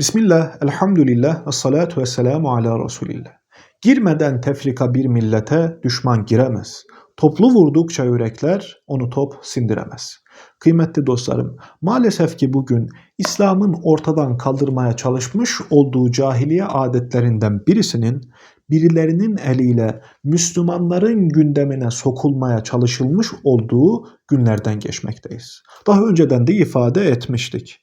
Bismillah, elhamdülillah, ve salatu ve selamu ala Resulillah. Girmeden tefrika bir millete düşman giremez. Toplu vurdukça yürekler onu top sindiremez. Kıymetli dostlarım, maalesef ki bugün İslam'ın ortadan kaldırmaya çalışmış olduğu cahiliye adetlerinden birisinin birilerinin eliyle Müslümanların gündemine sokulmaya çalışılmış olduğu günlerden geçmekteyiz. Daha önceden de ifade etmiştik.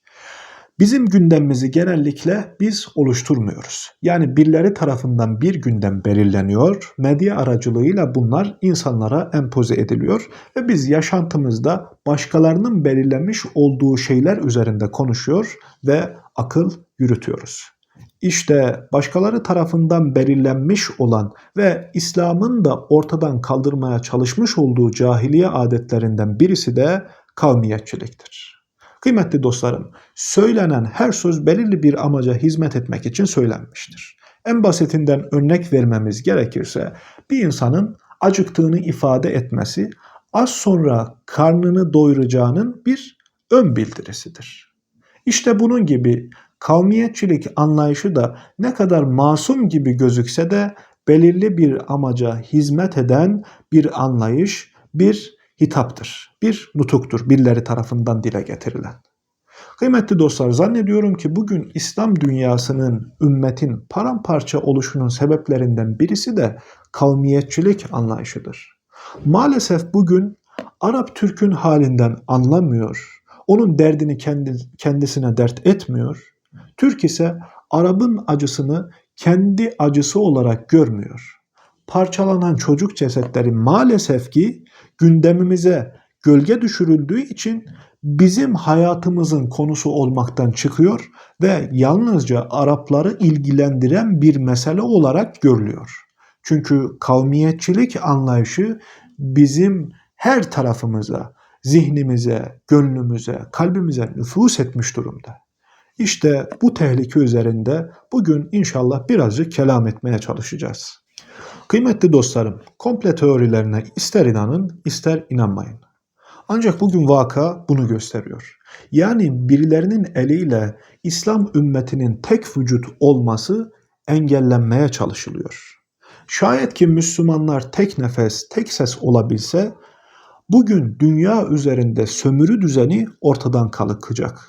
Bizim gündemimizi genellikle biz oluşturmuyoruz. Yani birileri tarafından bir gündem belirleniyor, medya aracılığıyla bunlar insanlara empoze ediliyor ve biz yaşantımızda başkalarının belirlemiş olduğu şeyler üzerinde konuşuyor ve akıl yürütüyoruz. İşte başkaları tarafından belirlenmiş olan ve İslam'ın da ortadan kaldırmaya çalışmış olduğu cahiliye adetlerinden birisi de kavmiyetçiliktir. Kıymetli dostlarım, söylenen her söz belirli bir amaca hizmet etmek için söylenmiştir. En basitinden örnek vermemiz gerekirse bir insanın acıktığını ifade etmesi az sonra karnını doyuracağının bir ön bildirisidir. İşte bunun gibi kavmiyetçilik anlayışı da ne kadar masum gibi gözükse de belirli bir amaca hizmet eden bir anlayış, bir hitaptır. Bir nutuktur birileri tarafından dile getirilen. Kıymetli dostlar zannediyorum ki bugün İslam dünyasının ümmetin paramparça oluşunun sebeplerinden birisi de kavmiyetçilik anlayışıdır. Maalesef bugün Arap Türk'ün halinden anlamıyor, onun derdini kendi, kendisine dert etmiyor. Türk ise Arap'ın acısını kendi acısı olarak görmüyor. Parçalanan çocuk cesetleri maalesef ki gündemimize gölge düşürüldüğü için bizim hayatımızın konusu olmaktan çıkıyor ve yalnızca Arapları ilgilendiren bir mesele olarak görülüyor. Çünkü kavmiyetçilik anlayışı bizim her tarafımıza, zihnimize, gönlümüze, kalbimize nüfus etmiş durumda. İşte bu tehlike üzerinde bugün inşallah birazcık kelam etmeye çalışacağız. Kıymetli dostlarım, komple teorilerine ister inanın, ister inanmayın. Ancak bugün vaka bunu gösteriyor. Yani birilerinin eliyle İslam ümmetinin tek vücut olması engellenmeye çalışılıyor. Şayet ki Müslümanlar tek nefes, tek ses olabilse bugün dünya üzerinde sömürü düzeni ortadan kalkacak.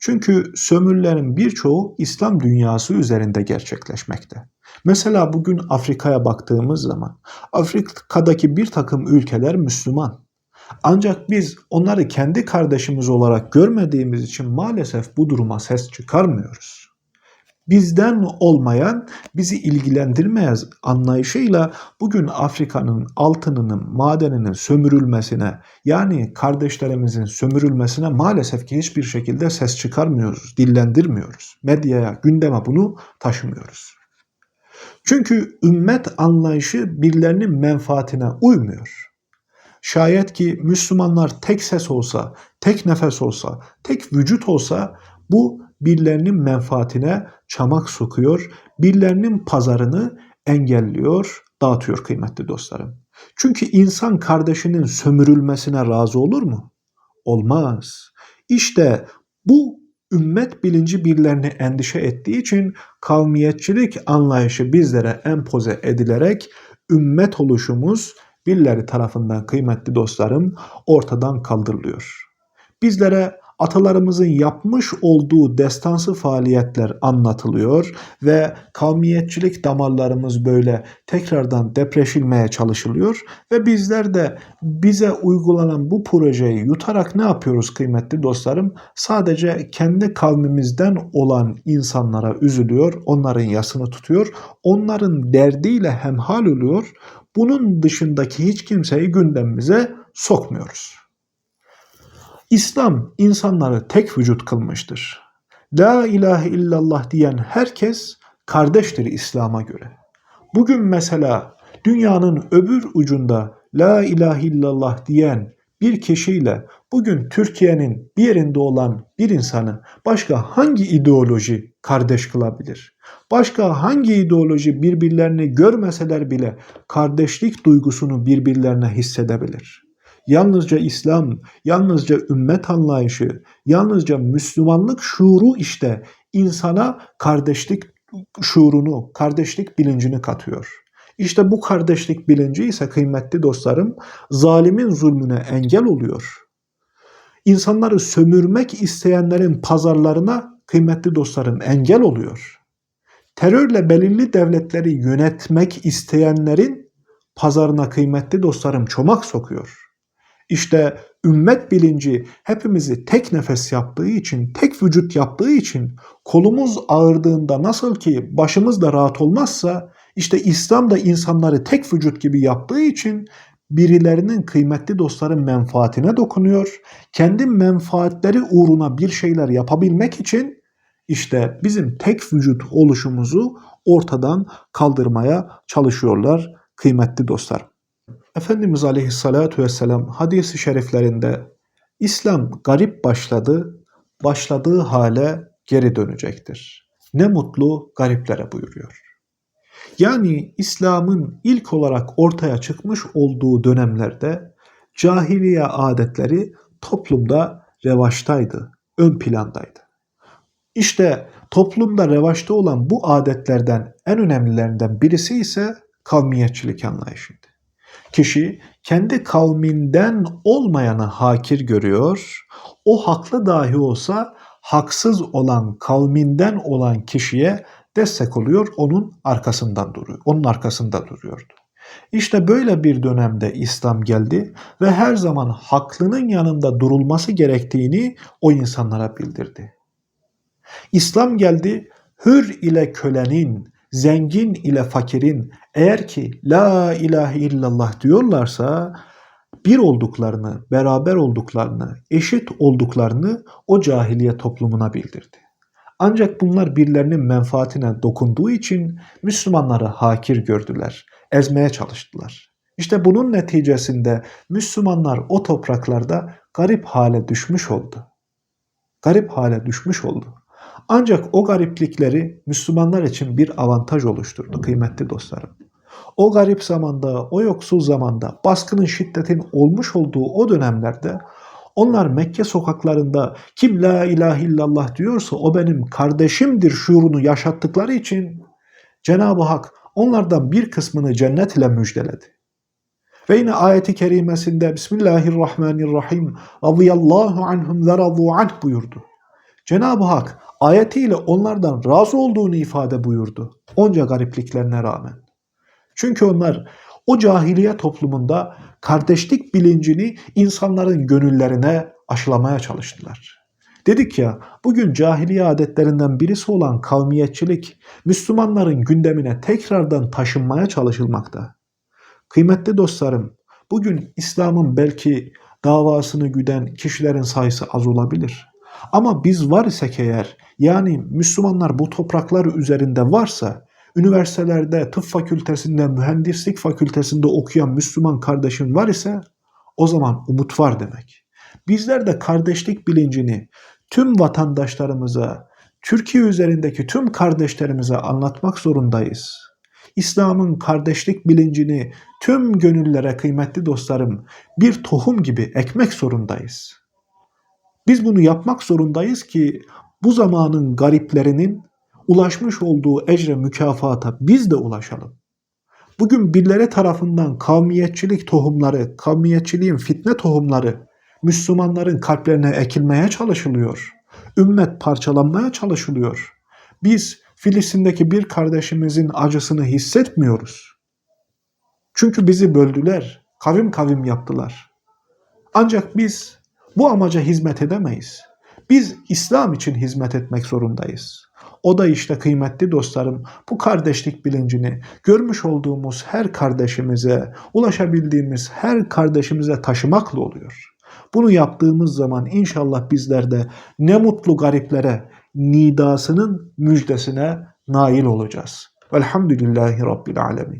Çünkü sömürülerin birçoğu İslam dünyası üzerinde gerçekleşmekte. Mesela bugün Afrika'ya baktığımız zaman Afrika'daki bir takım ülkeler Müslüman. Ancak biz onları kendi kardeşimiz olarak görmediğimiz için maalesef bu duruma ses çıkarmıyoruz. Bizden olmayan, bizi ilgilendirmez anlayışıyla bugün Afrika'nın altınının, madeninin sömürülmesine, yani kardeşlerimizin sömürülmesine maalesef ki hiçbir şekilde ses çıkarmıyoruz, dillendirmiyoruz. Medyaya, gündeme bunu taşımıyoruz. Çünkü ümmet anlayışı birilerinin menfaatine uymuyor. Şayet ki Müslümanlar tek ses olsa, tek nefes olsa, tek vücut olsa bu birilerinin menfaatine çamak sokuyor, birilerinin pazarını engelliyor, dağıtıyor kıymetli dostlarım. Çünkü insan kardeşinin sömürülmesine razı olur mu? Olmaz. İşte bu ümmet bilinci birilerini endişe ettiği için kavmiyetçilik anlayışı bizlere empoze edilerek ümmet oluşumuz birileri tarafından kıymetli dostlarım ortadan kaldırılıyor. Bizlere atalarımızın yapmış olduğu destansı faaliyetler anlatılıyor ve kavmiyetçilik damarlarımız böyle tekrardan depreşilmeye çalışılıyor ve bizler de bize uygulanan bu projeyi yutarak ne yapıyoruz kıymetli dostlarım? Sadece kendi kavmimizden olan insanlara üzülüyor, onların yasını tutuyor, onların derdiyle hemhal oluyor. Bunun dışındaki hiç kimseyi gündemimize sokmuyoruz. İslam insanları tek vücut kılmıştır. La ilahe illallah diyen herkes kardeştir İslam'a göre. Bugün mesela dünyanın öbür ucunda La ilahe illallah diyen bir kişiyle bugün Türkiye'nin bir yerinde olan bir insanı başka hangi ideoloji kardeş kılabilir? Başka hangi ideoloji birbirlerini görmeseler bile kardeşlik duygusunu birbirlerine hissedebilir? Yalnızca İslam, yalnızca ümmet anlayışı, yalnızca Müslümanlık şuuru işte insana kardeşlik şuurunu, kardeşlik bilincini katıyor. İşte bu kardeşlik bilinci ise kıymetli dostlarım zalimin zulmüne engel oluyor. İnsanları sömürmek isteyenlerin pazarlarına kıymetli dostlarım engel oluyor. Terörle belirli devletleri yönetmek isteyenlerin pazarına kıymetli dostlarım çomak sokuyor. İşte ümmet bilinci hepimizi tek nefes yaptığı için, tek vücut yaptığı için kolumuz ağırdığında nasıl ki başımız da rahat olmazsa işte İslam da insanları tek vücut gibi yaptığı için birilerinin kıymetli dostların menfaatine dokunuyor. Kendi menfaatleri uğruna bir şeyler yapabilmek için işte bizim tek vücut oluşumuzu ortadan kaldırmaya çalışıyorlar kıymetli dostlar. Efendimiz Aleyhisselatü Vesselam hadisi şeriflerinde İslam garip başladı, başladığı hale geri dönecektir. Ne mutlu gariplere buyuruyor. Yani İslam'ın ilk olarak ortaya çıkmış olduğu dönemlerde cahiliye adetleri toplumda revaçtaydı, ön plandaydı. İşte toplumda revaçta olan bu adetlerden en önemlilerinden birisi ise kavmiyetçilik anlayışıydı. Kişi kendi kavminden olmayanı hakir görüyor, o haklı dahi olsa haksız olan kavminden olan kişiye destek oluyor, onun arkasından duruyor. Onun arkasında duruyordu. İşte böyle bir dönemde İslam geldi ve her zaman haklının yanında durulması gerektiğini o insanlara bildirdi. İslam geldi, hür ile kölenin, zengin ile fakirin eğer ki la ilahe illallah diyorlarsa bir olduklarını, beraber olduklarını, eşit olduklarını o cahiliye toplumuna bildirdi. Ancak bunlar birilerinin menfaatine dokunduğu için Müslümanları hakir gördüler, ezmeye çalıştılar. İşte bunun neticesinde Müslümanlar o topraklarda garip hale düşmüş oldu. Garip hale düşmüş oldu. Ancak o gariplikleri Müslümanlar için bir avantaj oluşturdu kıymetli dostlarım. O garip zamanda, o yoksul zamanda baskının şiddetin olmuş olduğu o dönemlerde onlar Mekke sokaklarında kim la ilahe illallah diyorsa o benim kardeşimdir şuurunu yaşattıkları için Cenab-ı Hak onlardan bir kısmını cennet ile müjdeledi. Ve yine ayeti kerimesinde Bismillahirrahmanirrahim radıyallahu anhum ve radu anh buyurdu. Cenab-ı Hak ayetiyle onlardan razı olduğunu ifade buyurdu. Onca garipliklerine rağmen. Çünkü onlar o cahiliye toplumunda kardeşlik bilincini insanların gönüllerine aşılamaya çalıştılar. Dedik ya bugün cahiliye adetlerinden birisi olan kavmiyetçilik Müslümanların gündemine tekrardan taşınmaya çalışılmakta. Kıymetli dostlarım bugün İslam'ın belki davasını güden kişilerin sayısı az olabilir. Ama biz var isek eğer yani Müslümanlar bu topraklar üzerinde varsa üniversitelerde, tıp fakültesinde, mühendislik fakültesinde okuyan Müslüman kardeşim var ise o zaman umut var demek. Bizler de kardeşlik bilincini tüm vatandaşlarımıza, Türkiye üzerindeki tüm kardeşlerimize anlatmak zorundayız. İslam'ın kardeşlik bilincini tüm gönüllere kıymetli dostlarım bir tohum gibi ekmek zorundayız. Biz bunu yapmak zorundayız ki bu zamanın gariplerinin ulaşmış olduğu ecre mükafata biz de ulaşalım. Bugün birileri tarafından kavmiyetçilik tohumları, kavmiyetçiliğin fitne tohumları Müslümanların kalplerine ekilmeye çalışılıyor. Ümmet parçalanmaya çalışılıyor. Biz Filistin'deki bir kardeşimizin acısını hissetmiyoruz. Çünkü bizi böldüler, kavim kavim yaptılar. Ancak biz bu amaca hizmet edemeyiz. Biz İslam için hizmet etmek zorundayız. O da işte kıymetli dostlarım bu kardeşlik bilincini görmüş olduğumuz her kardeşimize, ulaşabildiğimiz her kardeşimize taşımakla oluyor. Bunu yaptığımız zaman inşallah bizler de ne mutlu gariplere nidasının müjdesine nail olacağız. Velhamdülillahi Rabbil Alemin.